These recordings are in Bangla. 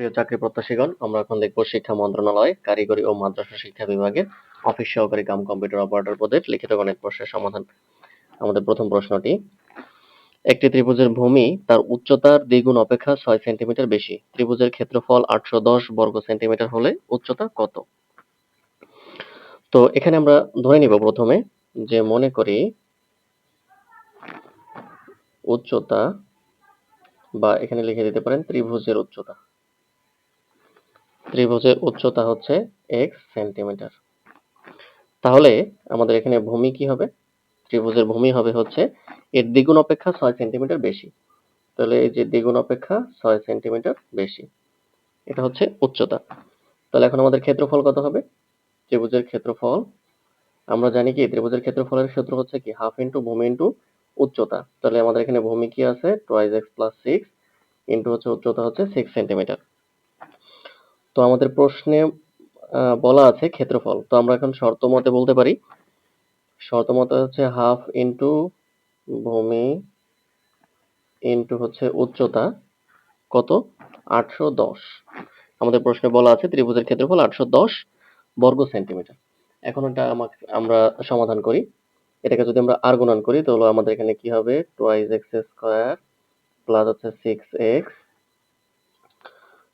প্রিয় চাকরি প্রত্যাশীগণ, আমরা এখন দেখব শিক্ষা মন্ত্রণালয়, কারিগরি ও মাদ্রাসা শিক্ষা বিভাগের অফিস সহকারী কাম কম্পিউটার অপারেটর পদের লিখিত গণিত প্রশ্নের সমাধান। আমাদের প্রথম প্রশ্নটি, একটি ত্রিভুজের ভূমি তার উচ্চতার দ্বিগুণ অপেক্ষা ছয় সেন্টিমিটার বেশি। ত্রিভুজের ক্ষেত্রফল আটশো দশ বর্গ সেন্টিমিটার হলে উচ্চতা কত? তো এখানে আমরা ধরে নিব প্রথমে যে মনে করি উচ্চতা বা এখানে লিখে দিতে পারেন ত্রিভুজের উচ্চতা। ত্রিভুজের উচ্চতা হচ্ছে এক্স সেন্টিমিটার তাহলে আমাদের এখানে ভূমি কি হবে? ত্রিভুজের ভূমি হবে হচ্ছে এর দ্বিগুণ অপেক্ষা ছয় সেন্টিমিটার বেশি। তাহলে এই যে দ্বিগুণ অপেক্ষা ছয় সেন্টিমিটার বেশি, এটা হচ্ছে উচ্চতা। তাহলে এখন আমাদের ক্ষেত্রফল কত হবে? ত্রিভুজের ক্ষেত্রফল, আমরা জানি কি, ত্রিভুজের ক্ষেত্রফলের ক্ষেত্র হচ্ছে কি হাফ ইন্টু ভূমি ইন্টু উচ্চতা। তাহলে আমাদের এখানে ভূমি কি আছে? Twice x plus six into হচ্ছে উচ্চতা হচ্ছে সিক্স সেন্টিমিটার তো আমাদের প্রশ্নে বলা আছে ক্ষেত্রফল। তো আমরা এখন শর্ত মতে বলতে পারি। শর্ত মতে হচ্ছে হাফ ইন্টু ভূমি ইন্টু হচ্ছে উচ্চতা কত? আটশো দশ। আমাদের প্রশ্নে বলা আছে ত্রিভুজের ক্ষেত্রফল আটশো দশ বর্গ সেন্টিমিটার। এখন এটা আমাকে, আমরা সমাধান করি। এটাকে যদি আমরা আর গুণন করি, তাহলে আমাদের এখানে কি হবে? টোয়াইজ এক্স স্কোয়ার প্লাস হচ্ছে সিক্স এক্স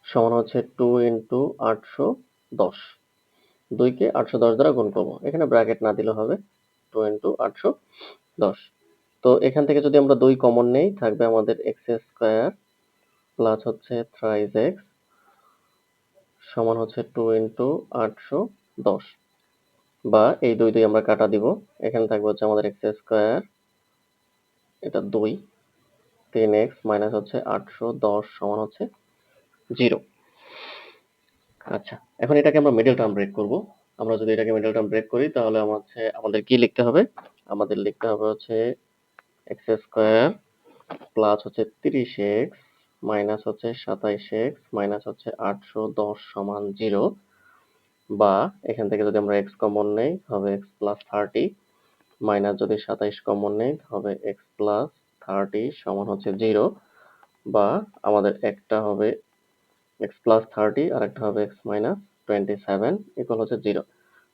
সমান হচ্ছে টু ইন্টু আটশো দশ। দুইকে আটশো দশ দ্বারা গুণ করব। এখানে ব্র্যাকেট না দিলে হবে টু ইন্টু আটশো দশ। তো এখান থেকে যদি আমরা দুই কমন নেই, থাকবে আমাদের এক্স স্কোয়ার প্লাস হচ্ছে থ্রাইজ এক্স সমান হচ্ছে টু ইন্টু আটশো দশ। বা এই দুই দুই আমরা কাটা দিব। এখানে থাকবে হচ্ছে আমাদের এক্স স্কোয়ার এটা দুই। তিন এক্স মাইনাস হচ্ছে আটশো দশ সমান হচ্ছে জিরো। আচ্ছা এখন এটাকে আমরা মিডল টার্ম ব্রেক করব। আমরা যদি এটাকে মিডল টার্ম ব্রেক করি, তাহলে আমাদের আমাদের কি লিখতে হবে? আমাদের লিখতে হবে হচ্ছে এক্স স্কোয়ার প্লাস হচ্ছে তিরিশ এক্স মাইনাস হচ্ছে সাতাইশ এক্স মাইনাস হচ্ছে আটশো দশ সমান জিরো। বা এখান থেকে যদি আমরা এক্স কমন নেই, হবে এক্স প্লাস থার্টি মাইনাস যদি সাতাইশ কমন নেই, হবে এক্স প্লাস থার্টি সমান হচ্ছে জিরো। বা আমাদের একটা হবে এক্স প্লাস থার্টি আর একটা হবে x minus twenty seven equal হচ্ছে জিরো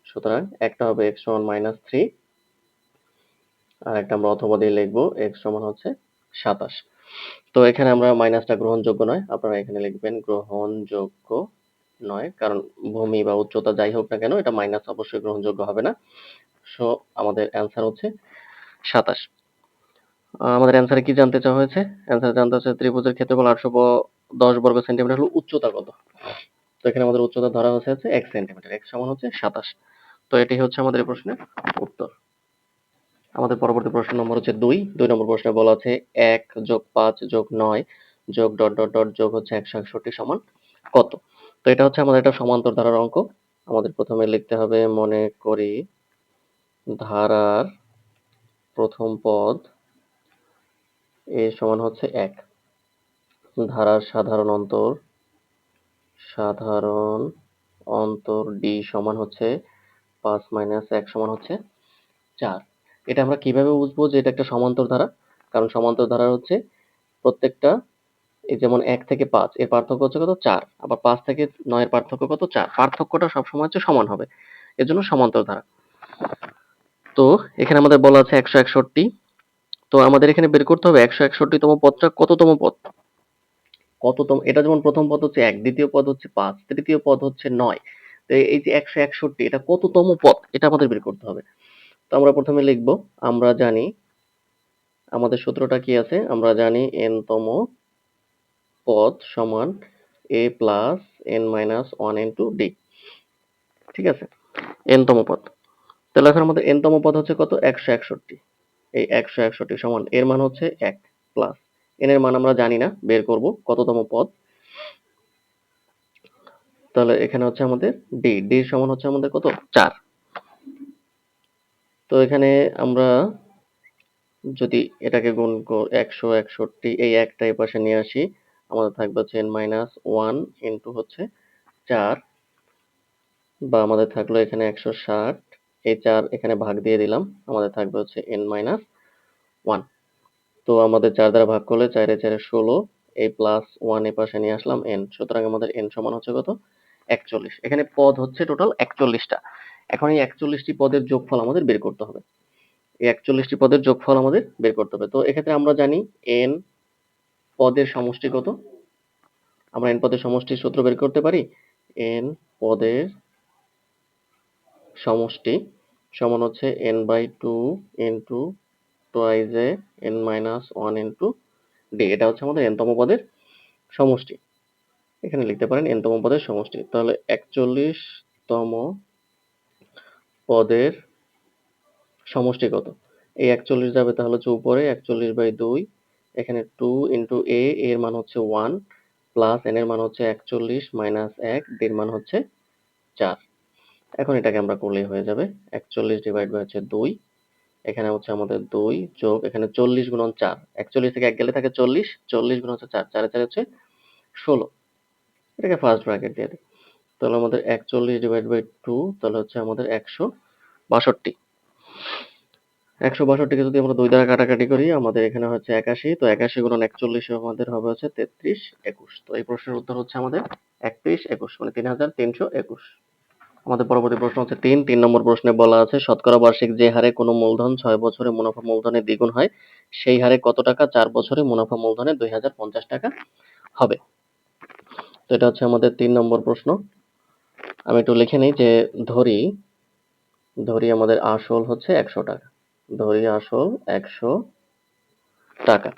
সুতরাং একটা হবে এক্স সমান মাইনাস থ্রি আর একটা আমরা অথবা দিয়ে লিখব এক্স সমান হচ্ছে সাতাশ। তো এখানে আমরা মাইনাসটা গ্রহণযোগ্য নয়, আপনারা এখানে লিখবেন গ্রহণযোগ্য নয়, কারণ ভূমি বা উচ্চতা যাই হোক না কেন, এটা মাইনাস অবশ্যই গ্রহণযোগ্য হবে না। সো আমাদের অ্যান্সার হচ্ছে সাতাশ। আমাদের অ্যান্সারে কি জানতে চাওয়া হয়েছে? অ্যান্সারে জানতে হচ্ছে ত্রিভুজের ক্ষেত্রফল আটশো দশ বর্গ সেন্টিমিটার হলো উচ্চতা কত? তো এখানে আমাদের উচ্চতা ধরা হচ্ছে এক সেন্টিমিটার, এক সমান হচ্ছে সাতাশ। তো এটি হচ্ছে আমাদের প্রশ্নের উত্তর। আমাদের পরবর্তী প্রশ্ন নম্বর হচ্ছে দুই। দুই নম্বর প্রশ্নে বলা আছে এক যোগ পাঁচ যোগ নয় যোগ ডট ডট ডট যোগ হচ্ছে একশো একষট্টি সমান কত? তো এটা হচ্ছে আমাদের একটা সমান্তর ধারার অঙ্ক। আমাদের প্রথমে লিখতে হবে মনে করি ধারার প্রথম পদ এ সমান হচ্ছে এক। ধারার সাধারণ অন্তর সাধারণ অন্তর ডি সমান হচ্ছে পাঁচ মাইনাস এক সমান হচ্ছে চার। এটা আমরা কীভাবে বুঝব যে এটা একটা সমান্তর ধারা? কারণ সমান্তর ধারা হচ্ছে প্রত্যেকটা, এই যেমন এক থেকে পাঁচ, এর পার্থক্য হচ্ছে কত? চার। আবার পাঁচ থেকে নয়ের পার্থক্য কত? চার। পার্থক্যটা সবসময় হচ্ছে সমান হবে। এর জন্য সমান্তর ধারা। তো এখানে আমাদের বলা আছে একশো একষট্টি। তো আমাদের এখানে বের করতে হবে একশো একষট্টিতম পদটা কততম পদ? কততম, এটা যেমন প্রথম পদ হচ্ছে এক, দ্বিতীয় পদ হচ্ছে পাঁচ, তৃতীয় পদ হচ্ছে নয়। তো এই যে একশো একষট্টি, এটা কততম পদ? এটা আমাদের বের করতে হবে। তো আমরা প্রথমে লিখব, আমরা জানি, আমাদের সূত্রটা কি আছে? আমরা জানি এন তম পদ সমান a plus n minus one n two d ঠিক আছে? এন তম পদ। তাহলে এখন আমাদের এন তম পদ হচ্ছে কত? একশো একষট্টি। এই একশো একষট্টি সমান, এর মান হচ্ছে এক প্লাস এন এর মান আমরা জানি না, বের করব কততম পদ। তাহলে এখানে হচ্ছে আমাদের ডি ডি সমান হচ্ছে আমাদের কত? চার। তো এখানে আমরা যদি এটাকে গুণ একশো একষট্টি, এই একটা পাশে নিয়ে আসি, আমাদের থাকবে হচ্ছে এন মাইনাস ওয়ান ইন্টু হচ্ছে চার, বা আমাদের থাকল এখানে একশো ষাট, এই চার এখানে ভাগ দিয়ে দিলাম, আমাদের থাকবে হচ্ছে এন মাইনাস ওয়ান তো আমাদের চার দ্বারা ভাগ করলে চারে চারে ষোলো এই প্লাস ওয়ান এ পাশে নিয়ে আসলাম এন সুতরাং আমাদের এন সমান হচ্ছে কত? একচল্লিশ। এখানে পদ হচ্ছে টোটাল একচল্লিশটা। এখন এই একচল্লিশটি পদের যোগফল আমাদের বের করতে হবে। এই একচল্লিশটি পদের যোগফল আমাদের বের করতে হবে। তো এক্ষেত্রে আমরা জানি এন পদের সমষ্টি কত? আমরা এন পদের সমষ্টির সূত্র বের করতে পারি? এন পদের সমষ্টি সমান হচ্ছে n by two into a n minus one into d এটা হচ্ছে আমাদের এনতম পদের সমষ্টি। এখানে লিখতে পারেন এনতম পদের সমষ্টি। তাহলে একচল্লিশতম পদের সমষ্টি কত? এই একচল্লিশ যাবে তাহলে হচ্ছে উপরে, একচল্লিশ বাই দুই। এখানে টু ইন্টু এ এর মান হচ্ছে ওয়ান প্লাস এন এর মান হচ্ছে একচল্লিশ মাইনাস এক এর মান হচ্ছে চার। এখন এটাকে আমরা করলেই হয়ে যাবে। একচল্লিশ ডিভাইড বাই হচ্ছে দুই। এখানে হচ্ছে আমাদের দুই যোগ, এখানে চল্লিশ গুণন চার। একচল্লিশ থেকে এক গেলে থাকে চল্লিশ চল্লিশ গুণ হচ্ছে চার, চারে চার হচ্ছে ষোলো। এটাকে ফার্স্ট ব্র্যাকেট দিয়ে দিই। তাহলে আমাদের একচল্লিশ ডিভাইড বাই টু তাহলে হচ্ছে আমাদের একশো বাষট্টি। একশো বাষট্টিকে যদি আমরা দুই দ্বারা কাটাকাটি করি, আমাদের এখানে হচ্ছে একাশি, তো একাশি গুণন একচল্লিশ আমাদের হবে হচ্ছে তেত্রিশ একুশ। তো এই প্রশ্নের উত্তর হচ্ছে আমাদের একত্রিশ একুশ মানে তিন হাজার তিনশো একুশ। আমাদের পরবর্তী প্রশ্ন হচ্ছে তিন। তিন নম্বর প্রশ্নে বলা আছে, শতকরা বার্ষিক যে হারে কোনো মূলধন ছয় বছরে মুনাফা মূলধনে দ্বিগুণ হয়, সেই হারে কত টাকা? চার বছরে মুনাফা মূলধনে দুই হাজার পঞ্চাশ টাকা হবে। তো এটা হচ্ছে আমাদের তিন নম্বর প্রশ্ন। আমি একটু লিখে নিই যে ধরি ধরি আমাদের আসল হচ্ছে একশো টাকা। ধরি আসল একশো টাকা।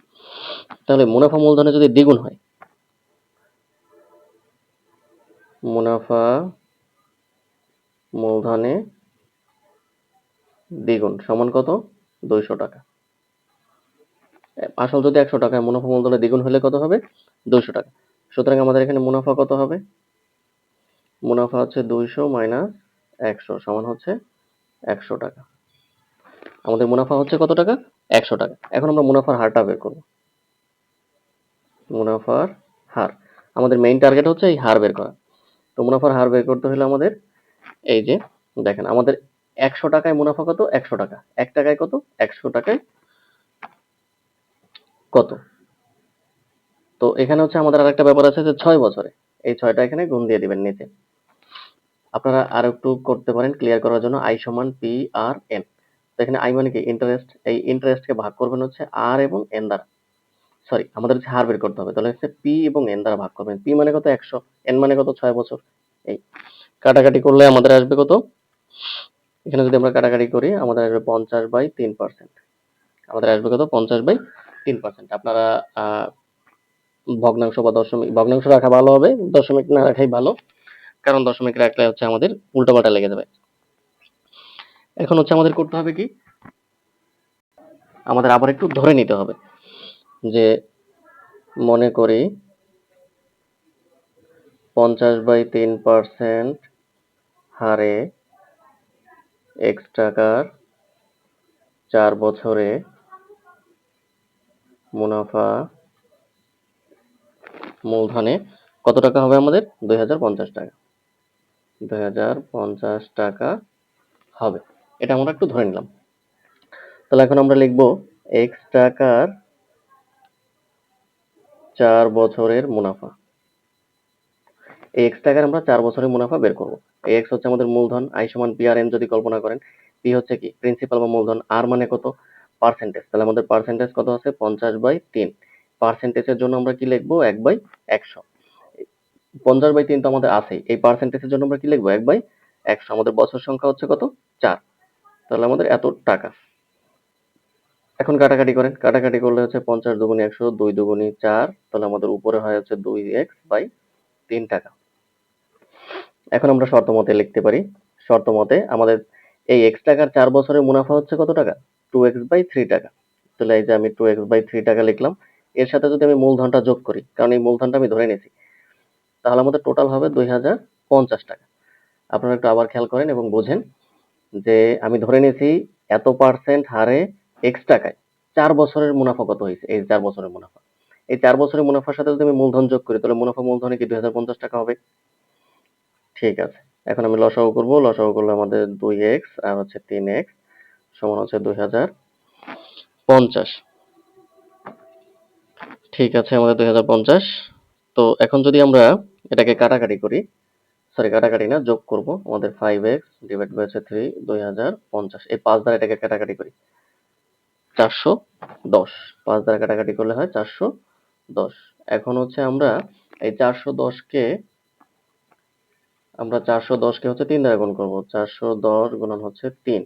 তাহলে মুনাফা মূলধনে যদি দ্বিগুণ হয়, মুনাফা মূলধনে দ্বিগুণ, সমান কত? দুইশো টাকা। আসল যদি একশো টাকা মুনাফা মূলধনে দ্বিগুণ হলে কত হবে? দুইশো টাকা। সুতরাং আমাদের এখানে মুনাফা কত হবে? মুনাফা হচ্ছে দুইশো মাইনাস একশো, সমান হচ্ছে একশো টাকা। আমাদের মুনাফা হচ্ছে কত টাকা? একশো টাকা। এখন আমরা মুনাফার হারটা বের করব। মুনাফার হার। আমাদের মেইন টার্গেট হচ্ছে এই হার বের করা। তো মুনাফার হার বের করতে হলে আমাদের এই যে, দেখেন, আমাদের একশো টাকায় মুনাফা কত? একশো টাকা। এক টাকায় কত? একশো টাকায় কত? তো এখানে হচ্ছে আমাদের আর একটা ব্যাপার আছে যে ছয় বছরে। এই ছয়টা এখানে গুণ দিয়ে দিবেন নিচে। আপনারা আর একটু করতে পারেন ক্লিয়ার করার জন্য। আই সমান পি আর এন তো এখানে আই মানে কি? ইন্টারেস্ট এই ইন্টারেস্টকে ভাগ করবেন হচ্ছে আর এবং এন দ্বারা। সরি আমাদের হচ্ছে হার বের করতে হবে। তাহলে হচ্ছে পি এবং এন দ্বারা ভাগ করবেন। পি মানে কত? একশো। এন মানে কত? ছয় বছর। এই কাটাকাটি করলে আমাদের আসবে কত? এখানে যদি আমরা কাটাকাটি করি, আমাদের আসবে পঞ্চাশ বাই তিন পার্সেন্ট। আমাদের আসবে কত? পঞ্চাশ বাই তিন পার্সেন্ট। আপনারা ভগ্নাংশ বা দশমিক, ভগ্নাংশ রাখা ভালো হবে, দশমিক না রাখাই ভালো, কারণ দশমিক রাখলে হচ্ছে আমাদের উল্টোপাল্টা লেগে যাবে। এখন হচ্ছে আমাদের করতে হবে কি? আমাদের আবার একটু ধরে নিতে হবে যে, মনে করি পঞ্চাশ বাই তিন পার্সেন্ট হারে এক্স টাকার চার বছরে মুনাফা মূলধনে কত টাকা হবে আমাদের? দুই হাজার পঞ্চাশ টাকা। দুই হাজার পঞ্চাশ টাকা হবে। এটা আমরা একটু ধরে নিলাম। তাহলে এখন আমরা লিখব এক্স টাকার চার বছরের মুনাফা। এই এক্স টাকার আমরা চার বছরের মুনাফা বের করব। এই এক্স হচ্ছে আমাদের মূলধন আই সমান পি আর এন যদি কল্পনা করেন পি হচ্ছে কি? প্রিন্সিপাল বা মূলধন আর মানে কত? পার্সেন্টেজ তাহলে আমাদের পার্সেন্টেজ কত আছে? পঞ্চাশ বাই তিন। পার্সেন্টেজের জন্য আমরা কি লিখব? এক বাই একশো। পঞ্চাশ বাই তিন তো আমাদের আছেই। এই পার্সেন্টেজের জন্য আমরা কি লিখব? এক বাই একশো। আমাদের বছর সংখ্যা হচ্ছে কত? চার। তাহলে আমাদের এত টাকা। এখন কাটাকাটি করেন। কাটাকাটি করলে হচ্ছে পঞ্চাশ দুগুণি একশো, দুই দুগুণি চার। তাহলে আমাদের উপরে হয় হচ্ছে দুই এক্স বাই তিন টাকা। এখন আমরা শর্ত মতে লিখতে পারি। শর্ত মতে আমাদের এই এক্স টাকার চার বছরের মুনাফা হচ্ছে কত টাকা? টু এক্স বাই থ্রি টাকা। তাহলে এই যে আমি টু এক্স বাই থ্রি টাকা লিখলাম, এর সাথে যদি আমি মূলধনটা যোগ করি, কারণ এই মূলধনটা আমি ধরে নিয়েছি, তাহলে আমাদের টোটাল হবে দুই হাজার পঞ্চাশ টাকা। আপনারা একটু আবার খেয়াল করেন এবং বোঝেন যে আমি ধরে নিয়েছি এত পার্সেন্ট হারে এক্স টাকায় চার বছরের মুনাফা কত হয়েছে? এই চার বছরের মুনাফা। এই চার বছরের মুনাফার সাথে যদি আমি মূলধন যোগ করি, তাহলে মুনাফা মূলধনে কি দুই হাজার পঞ্চাশ টাকা হবে? ঠিক আছে। এখন আমি লসাগু করব। লসাগু করলে আমাদের দুই এক্স আর হচ্ছে তিন এক্স সমান হচ্ছে দুই হাজার পঞ্চাশ। ঠিক আছে আমাদের দুই হাজার পঞ্চাশ। তো এখন যদি আমরা এটাকে কাটাকাটি করি সরি কাটাকাটি না, যোগ করব, আমাদের ফাইভ এক্স ডিভাইড বাই হচ্ছে থ্রি দুই হাজার পঞ্চাশ। এই পাঁচ দ্বারা এটাকে কাটাকাটি করি। চারশো দশ। পাঁচ দ্বারা কাটাকাটি করলে হয় চারশো দশ। এখন হচ্ছে আমরা এই চারশো দশকে আমরা চারশো দশকে হচ্ছে তিন দ্বারা গুণ করব। চারশো দশ গুণন হচ্ছে তিন।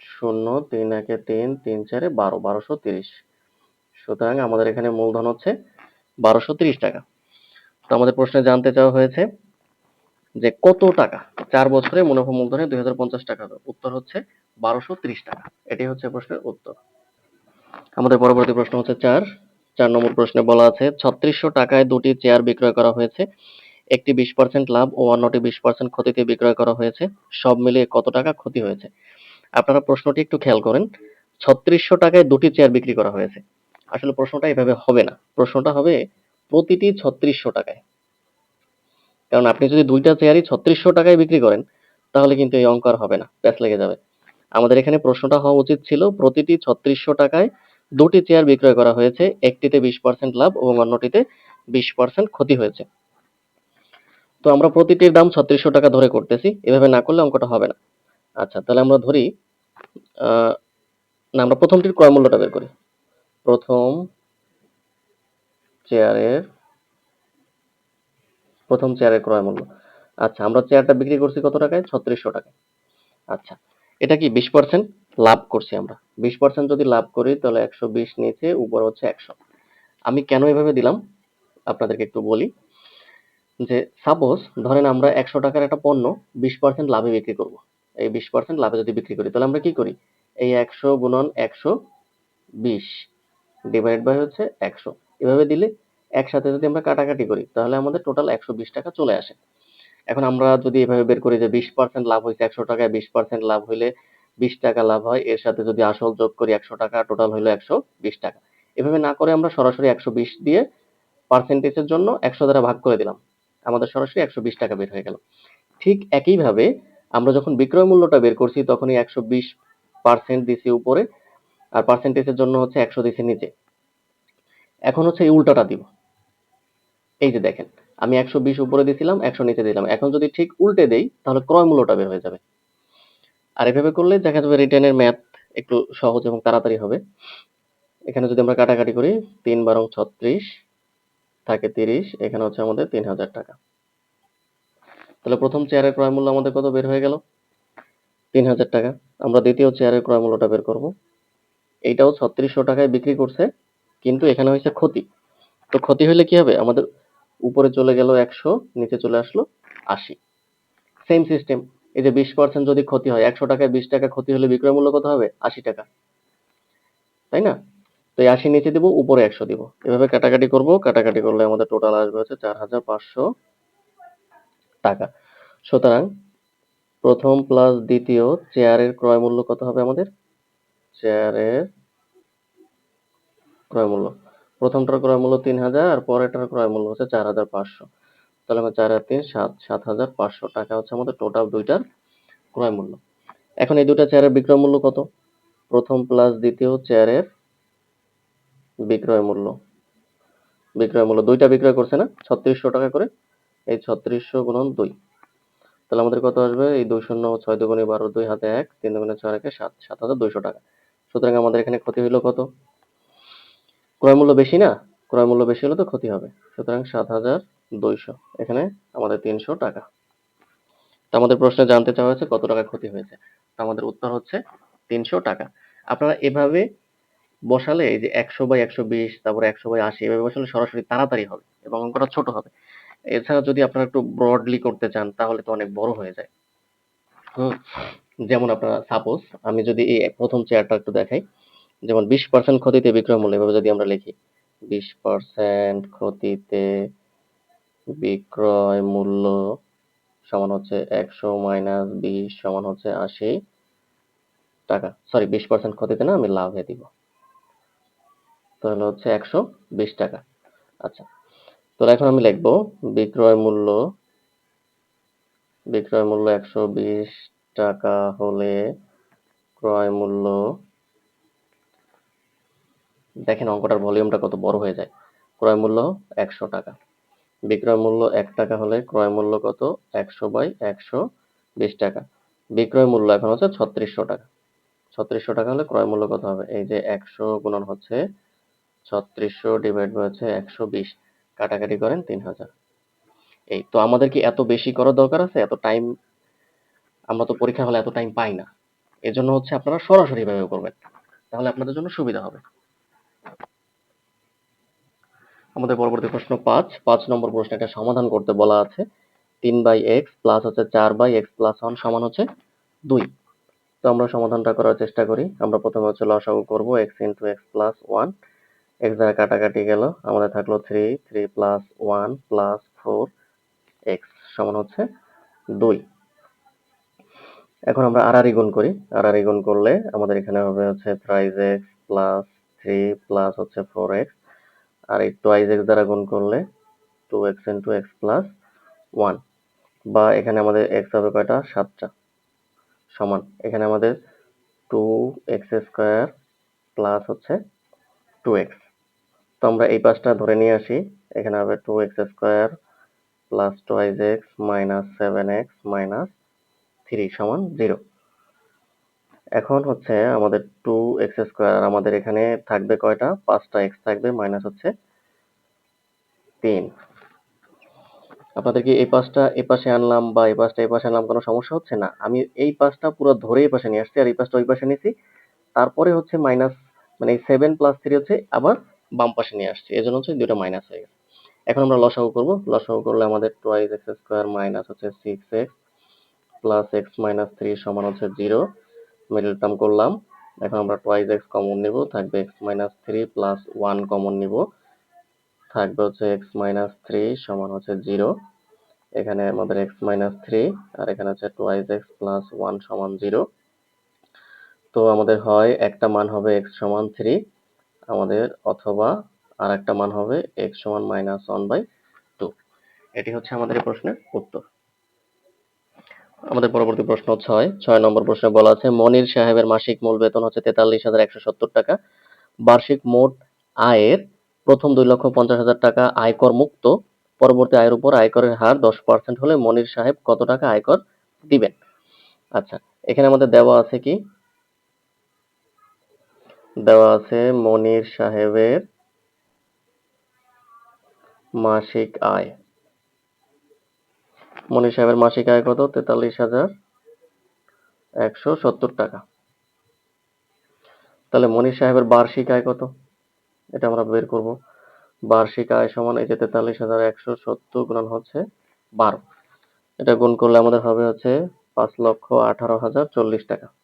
শূন্য, তিন একে তিন তিন চারে বারো, বারোশো তিরিশ। সুতরাং আমাদের এখানে মূলধন হচ্ছে বারোশো তিরিশ টাকা। তো আমাদের প্রশ্নে জানতে চাওয়া হয়েছে যে কত টাকা? চার বছরে মুনাফা মূলধনে দুই হাজার পঞ্চাশ টাকা উত্তর হচ্ছে বারোশো তিরিশ টাকা। এটি হচ্ছে প্রশ্নের উত্তর। আমাদের পরবর্তী প্রশ্ন হচ্ছে চার। চার নম্বর প্রশ্নে বলা আছে, ছত্রিশশো টাকায় দুটি চেয়ার বিক্রয় করা হয়েছে। একটি বিশ পার্সেন্ট লাভ ও অন্যটি বিশ পার্সেন্ট ক্ষতিতে বিক্রয় করা হয়েছে। সব মিলিয়ে কত টাকা ক্ষতি হয়েছে? আপনারা প্রশ্নটি একটু খেয়াল করেন। ছত্রিশশো টাকায় দুটি চেয়ার বিক্রি করা হয়েছে। আসলে প্রশ্নটা এভাবে হবে না। প্রশ্নটা হবে প্রতিটি ছত্রিশশো টাকায়। কারণ আপনি যদি দুইটা চেয়ারই ছত্রিশশো টাকায় বিক্রি করেন, তাহলে কিন্তু এই অঙ্ক আর হবে না। প্যাচ লেগে যাবে। আমাদের এখানে প্রশ্নটা হওয়া উচিত ছিল, প্রতিটি ছত্রিশশো টাকায় দুটি চেয়ার বিক্রয় করা হয়েছে, একটিতে বিশ পার্সেন্ট লাভ এবং অন্যটিতে বিশ পার্সেন্ট ক্ষতি হয়েছে। তো আমরা প্রতিটির দাম ছত্রিশশো টাকা ধরে করতেছি। এভাবে না করলে অঙ্কটা হবে না। আচ্ছা তাহলে আমরা ধরি না, আমরা প্রথমটির ক্রয় মূল্যটা বের করি। প্রথম চেয়ারের প্রথম চেয়ারের ক্রয় মূল্য। আচ্ছা আমরা চেয়ারটা বিক্রি করছি কত টাকায়? ছত্রিশশো টাকায়। আচ্ছা এটা কি বিশ পার্সেন্ট লাভ করছি আমরা? বিশ পার্সেন্ট যদি লাভ করি, তাহলে একশো বিশ নিচে, উপর হচ্ছে একশো। আমি কেন এভাবে দিলাম? আপনাদেরকে একটু বলি। যে সাপোজ ধরেন আমরা একশো টাকার একটা পণ্য বিশ পার্সেন্ট লাভে বিক্রি করব। এই বিশ পার্সেন্ট লাভে যদি বিক্রি করি, তাহলে আমরা কি করি? এই একশো গুণন একশো বিশ ডিভাইড বাই হচ্ছে একশো। এভাবে দিলে একসাথে যদি আমরা কাটাকাটি করি, তাহলে আমাদের টোটাল একশো বিশ টাকা চলে আসে। এখন আমরা যদি এভাবে বের করি যে বিশ পার্সেন্ট লাভ হয়েছে একশো টাকায়, বিশ পার্সেন্ট লাভ হইলে বিশ টাকা লাভ হয়, এর সাথে যদি আসল যোগ করি একশো টাকা টোটাল হইল একশো বিশ টাকা। এভাবে না করে আমরা সরাসরি একশো বিশ দিয়ে পার্সেন্টেজের জন্য একশো দ্বারা ভাগ করে দিলাম। আমাদের সরাসরি একশো বিশ টাকা বের হয়ে গেল। ঠিক একইভাবে আমরা যখন বিক্রয় মূল্যটা বের করছি, তখনই একশো বিশ পার্সেন্ট দিছি উপরে, আর পার্সেন্টেজের জন্য হচ্ছে একশো দিছি নিচে। এখন হচ্ছে এই উল্টাটা দিব। এই যে দেখেন, আমি একশো বিশ উপরে দিছিলাম, একশো নিচে দিলাম। এখন যদি ঠিক উল্টে দেই, তাহলে ক্রয় মূল্যটা বের হয়ে যাবে। আর এভাবে করলে দেখা যাবে রিটার্নের ম্যাথ একটু সহজ এবং তাড়াতাড়ি হবে। এখানে যদি আমরা কাটাকাটি করি, তিন বারং ছত্রিশ থাকে তিরিশ, এখানে হচ্ছে আমাদের তিন হাজার টাকা। তাহলে প্রথম চেয়ারের ক্রয় মূল্য আমাদের কত বের হয়ে গেল? তিন হাজার টাকা। আমরা দ্বিতীয় চেয়ারের ক্রয় মূল্যটা বের করব। এইটাও ছত্রিশশো টাকায় বিক্রি করছে, কিন্তু এখানে হয়েছে ক্ষতি। তো ক্ষতি হলে কি হবে? আমাদের উপরে চলে গেল একশো, নিচে চলে আসলো আশি। সেম সিস্টেম এই যে বিশ পার্সেন্ট যদি ক্ষতি হয়, একশো টাকায় বিশ টাকা ক্ষতি হলে বিক্রয় মূল্য কত হবে? আশি টাকা। তাই না? এই আশি নিচে দিব, উপরে একশো দিব। এভাবে কাটাকাটি করব, কাটাকাটি করলে আমাদের টোটাল আসবে হচ্ছে চার হাজার পাঁচশো টাকা। সুতরাং প্রথম প্লাস দ্বিতীয় চেয়ারের ক্রয় মূল্য কত হবে আমাদের? চেয়ারের ক্রয় মূল্য। প্রথমটার ক্রয় মূল্য তিন হাজার আর পরেরটার ক্রয় মূল্য হচ্ছে চার হাজার পাঁচশো। তাহলে আমরা চার আর তিন, সাত সাত হাজার পাঁচশো টাকা হচ্ছে আমাদের টোটাল দুইটার ক্রয় মূল্য। এখন এই দুটা চেয়ারের বিক্রয় মূল্য কত? প্রথম প্লাস দ্বিতীয় চেয়ারের বিক্রয় মূল্য। বিক্রয় মূল্য দুইটা বিক্রয় করছে না? ছত্রিশশো টাকা করে। এই ছত্রিশশো গুণন দুই। তাহলে আমাদের কত আসবে? এই দুই শূন্য ছয় দুগুণে বারো দুই হাতে এক, তিন দুগুণে ছয় একে সাত সাত হাজার দুইশো টাকা। সুতরাং আমাদের এখানে ক্ষতি হইল কত? ক্রয় মূল্য বেশি না? ক্রয় মূল্য বেশি হলে তো ক্ষতি হবে। সুতরাং সাত হাজার দুইশো। এখানে আমাদের তিনশো টাকা। তো আমাদের প্রশ্নে জানতে চাওয়া হয়েছে কত টাকা ক্ষতি হয়েছে। তো আমাদের উত্তর হচ্ছে তিনশো টাকা। আপনারা এভাবে বসালে এই যে একশো বাই একশো বিশ, তারপরে একশো বাই আশি, এভাবে বসালে সরাসরি তাড়াতাড়ি হবে এবং অঙ্কটা ছোট হবে। এছাড়া যদি আপনারা একটু ব্রডলি করতে চান, তাহলে তো অনেক বড় হয়ে যায়। হুম, যেমন আপনারা সাপোজ আমি যদি এই প্রথম চেয়ারটা একটু দেখাই, যেমন বিশ পার্সেন্ট ক্ষতিতে বিক্রয় মূল্য, এভাবে যদি আমরা লিখি, বিশ পার্সেন্ট ক্ষতিতে বিক্রয় মূল্য সমান হচ্ছে একশো মাইনাস বিশ সমান হচ্ছে আশি টাকা। সরি বিশ পার্সেন্ট ক্ষতিতে না, আমি লাভে দিব। তাহলে হচ্ছে একশো বিশ টাকা। আচ্ছা তো এখন আমি লিখব বিক্রয় মূল্য বিক্রয় মূল্য একশো বিশ টাকা হলে ক্রয় মূল্য, দেখেন অঙ্কটার ভলিউমটা কত বড় হয়ে যায়। ক্রয় মূল্য একশো টাকা, বিক্রয় মূল্য এক টাকা হলে ক্রয় মূল্য কত? একশো বাই একশো বিশ টাকা, বিক্রয় মূল্য এখন হচ্ছে ছত্রিশশো টাকা ছত্রিশশো টাকা হলে ক্রয় মূল্য কত হবে? এই যে একশো গুণন হচ্ছে ছত্রিশশো ডিভাইড হচ্ছে একশো বিশ, কাটাকাটি করেন তিন হাজার এই তো আমাদের কি এত বেশি করার দরকার আছে? এত টাইম আমরা তো পরীক্ষা হলে এত টাইম পাই না। এজন্য হচ্ছে আপনারা সরাসরি ভাবে করবেন। তাহলে আপনাদের জন্য সুবিধা হবে। আমাদের পরবর্তী প্রশ্ন পাঁচ। পাঁচ নম্বর প্রশ্ন একটা সমাধান করতে বলা আছে। তিন বাই এক্স প্লাস হচ্ছে চার বাই এক্স প্লাস ওয়ান সমান হচ্ছে দুই। তো আমরা সমাধানটা করার চেষ্টা করি। আমরা প্রথমে হচ্ছে লসাগু করব x into x plus one x দ্বারা কাটাকাটি গেল। আমাদের থাকল three three plus one plus four x সমান হচ্ছে দুই। এখন আমরা আড়াআড়ি গুণ করি। আড়াআড়ি গুণ করলে আমাদের এখানে হবে হচ্ছে thrice x plus three plus হচ্ছে ফোর এক্স আর এই টোয়াইজ এক্স দ্বারা গুণ করলে two x into x plus one বা এখানে আমাদের এক্স হবে কয়টা? সাতটা। সমান। এখানে আমাদের টু এক্স স্কোয়ার প্লাস হচ্ছে টু এক্স তো আমরা এই পাশটা ধরে নিয়ে আসি। এখানে হবে two x square plus two twice x minus seven x minus three সমান জিরো এখন হচ্ছে আমাদের টু এক্স স্কোয়ার আমাদের এখানে থাকবে কয়টা? পাঁচটা এক্স থাকবে মাইনাস হচ্ছে তিন। আপনাদের কি এই পাশটা এই পাশে আনলাম বা এই পাশটা এই পাশে আনলাম কোনো সমস্যা হচ্ছে না? আমি এই পাশটা পুরো ধরে এই পাশে নিয়ে আসছি, আর এই পাশটা ওই পাশে নিয়েছি। তারপরে হচ্ছে মাইনাস মানে সেভেন প্লাস থ্রি হচ্ছে, আবার বাম পাশে নিয়ে আসছি। এজন্য হচ্ছে দুটো মাইনাস হয়ে গেছে। এখন আমরা লসাগু করব। লসাগু করলে আমাদের টোয়াইজ এক্স স্কোয়ার মাইনাস হচ্ছে six x plus x minus three সমান হচ্ছে জিরো মিডল টার্ম করলাম। এখন আমরা টোয়াইজ এক্স কমন নিব, থাকবে x minus three plus one common নিব। থাকবে হচ্ছে এক্স মাইনাস থ্রি সমান হচ্ছে জিরো এখানে আমাদের এক্স মাইনাস থ্রি আর এখানে হচ্ছে টোয়াইজ এক্স প্লাস ওয়ান সমান জিরো তো আমাদের হয় একটা মান হবে এক্স সমান থ্রি আমাদের অথবা আর একটা মান হবে এক্স সমান মাইনাস ওয়ান বাই টু এটি হচ্ছে আমাদের এই প্রশ্নের উত্তর। আমাদের পরবর্তী প্রশ্ন ছয়। ছয় নম্বর প্রশ্নে বলা আছে, মনির সাহেবের মাসিক মূল বেতন হচ্ছে তেতাল্লিশ হাজার একশো সত্তর টাকা। বার্ষিক মোট আয়ের প্রথম দুই লক্ষ পঞ্চাশ হাজার টাকা আয়কর মুক্ত। পরবর্তী আয়ের উপর আয়করের হার দশ পার্সেন্ট হলে মনির সাহেব কত টাকা আয়কর দিবেন? আচ্ছা এখানে আমাদের দেওয়া আছে কি? দেওয়া আছে মনির সাহেবের মাসিক আয়। মনির সাহেবের মাসিক আয় কত? তেতাল্লিশ হাজার একশো সত্তর টাকা। তাহলে মনির সাহেবের বার্ষিক আয় কত? এটা আমরা বের করব। বার্ষিক আয় সমান এই যে তেতাল্লিশ হাজার একশো সত্তর গুণন হচ্ছে বারো। এটা গুণ করলে আমাদের হবে হচ্ছে পাঁচ লক্ষ আঠারো হাজার চল্লিশ টাকা।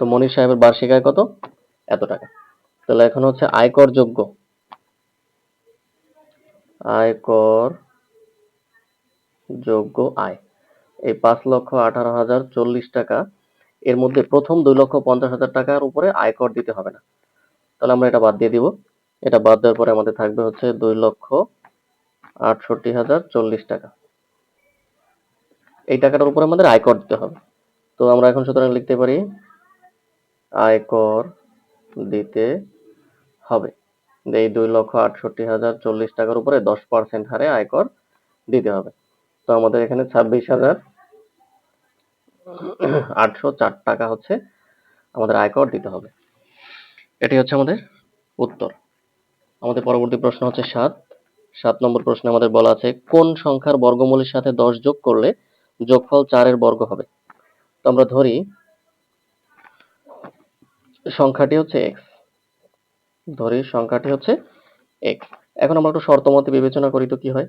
তো মনির সাহেবের বার্ষিক আয় কত? এত টাকা। তাহলে এখন হচ্ছে আয়কর যোগ্য। আয়কর যোগ্য আয়। এই পাঁচ লক্ষ আঠারো হাজার চল্লিশ টাকা, এর মধ্যে প্রথম দুই লক্ষ পঞ্চাশ হাজার টাকার উপরে আয়কর দিতে হবে না। তাহলে আমরা এটা বাদ দিয়ে দিব। এটা বাদ দেওয়ার পরে আমাদের থাকবে হচ্ছে দুই লক্ষ আটষট্টি হাজার চল্লিশ টাকা। এই টাকাটার উপরে আমাদের আয়কর দিতে হবে। তো আমরা এখন সুতরাং লিখতে পারি আয়কর দিতে হবে। এই দুই লক্ষ আটষট্টি হাজার চল্লিশ টাকার উপরে দশ পার্সেন্ট হারে আয়কর দিতে হবে। তো আমাদের এখানে ছাব্বিশ হাজার আটশো চার টাকা হচ্ছে আমাদের আয়কর দিতে হবে। এটি হচ্ছে আমাদের উত্তর। আমাদের পরবর্তী প্রশ্ন হচ্ছে সাত। সাত নম্বর প্রশ্নে আমাদের বলা আছে, কোন সংখ্যার বর্গমূলের সাথে দশ যোগ করলে যোগফল চারের বর্গ হবে? তো আমরা ধরি সংখ্যাটি হচ্ছে এক্স ধরি সংখ্যাটি হচ্ছে এক্স এখন আমরা একটু শর্ত মতে বিবেচনা করি তো কি হয়?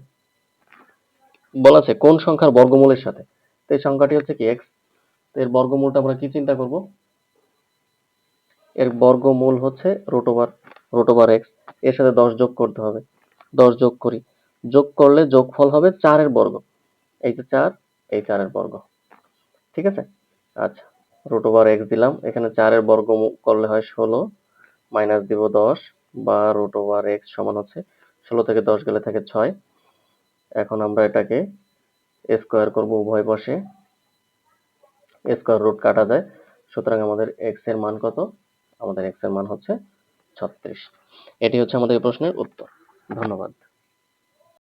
বলা আছে কোন সংখ্যার বর্গমূলের সাথে? তো এই সংখ্যাটি হচ্ছে কি এক্সের বর্গমূলটা আমরা কি চিন্তা করব? এর বর্গমূল হচ্ছে রুট ওভার রুট ওভার এক্সের সাথে দশ যোগ করতে হবে। দশ যোগ করি। যোগ করলে যোগফল হবে চারের বর্গ। এই যে চার, এই চারের বর্গ। ঠিক আছে? আচ্ছা। রুট ওভার এক্স দিলাম। এখানে চারের বর্গ করলে হয় ষোলো মাইনাস দিব দশ, বা রুট ওভার এক্স সমান হচ্ছে ষোলো থেকে দশ গেলে থাকে ছয়। এখন আমরা এটাকে স্কোয়ার করব উভয় পাশে। স্কোয়ার রুট কাটা যায়। সুতরাং আমাদের এক্সের মান কত? আমাদের এক্সের মান হচ্ছে ছত্রিশ। এটি হচ্ছে আমাদের প্রশ্নের উত্তর। ধন্যবাদ।